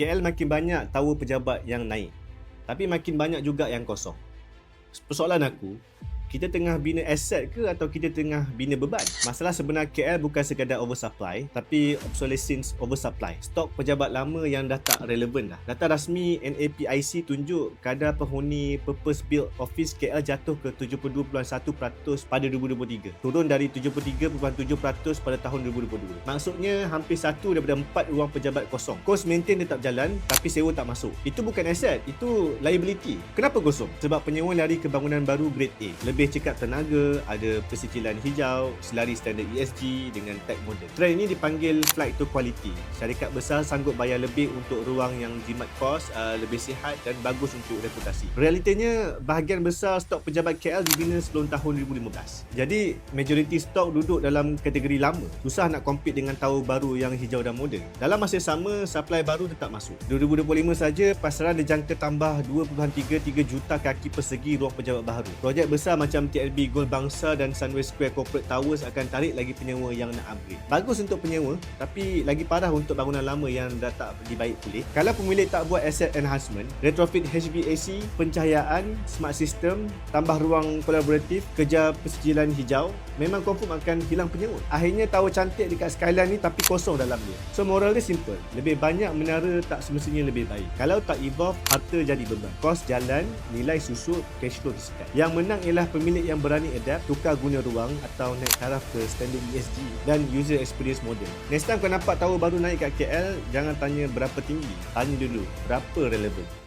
KL makin banyak tower pejabat yang naik. Tapi makin banyak juga yang kosong. Persoalan aku, kita tengah bina aset ke atau kita tengah bina beban? Masalah sebenar KL bukan sekadar oversupply tapi obsolescence oversupply. Stok pejabat lama yang dah tak relevan dah. Data rasmi NAPIC tunjuk kadar penghuni purpose built office KL jatuh ke 72.1% pada 2023. Turun dari 73.7% pada tahun 2022. Maksudnya hampir satu daripada empat ruang pejabat kosong. Kos maintain tetap jalan tapi sewa tak masuk. Itu bukan aset, itu liability. Kenapa kosong? Sebab penyewa lari ke bangunan baru grade A. Lebih lebih cekap tenaga, ada persicilan hijau, selari standard ESG dengan tag moden. Trend ini dipanggil flight to quality. Syarikat besar sanggup bayar lebih untuk ruang yang jimat kos, uh, lebih sihat dan bagus untuk reputasi. Realitanya, bahagian besar stok pejabat KL dibina sebelum tahun 2015. Jadi, majoriti stok duduk dalam kategori lama. Susah nak compete dengan tower baru yang hijau dan moden. Dalam masa sama, supply baru tetap masuk. 2025 saja, pasaran dijangka tambah 2.33 juta kaki persegi ruang pejabat baru. Projek besar macam macam TLB Gold Bangsa dan Sunway Square Corporate Towers akan tarik lagi penyewa yang nak upgrade. Bagus untuk penyewa tapi lagi parah untuk bangunan lama yang dah tak dibaik pulih. Kalau pemilik tak buat asset enhancement, retrofit HVAC, pencahayaan, smart system, tambah ruang kolaboratif, kerja persijilan hijau, memang confirm akan hilang penyewa. Akhirnya tower cantik dekat skyline ni tapi kosong dalam dia. So moral dia simple. Lebih banyak menara tak semestinya lebih baik. Kalau tak evolve, harta jadi beban. Kos jalan, nilai susut, cash flow disekat. Yang menang ialah pemilik yang berani adapt, tukar guna ruang atau naik taraf ke standard ESG dan user experience model. Next time kau nampak tower baru naik kat KL, jangan tanya berapa tinggi. Tanya dulu, berapa relevan.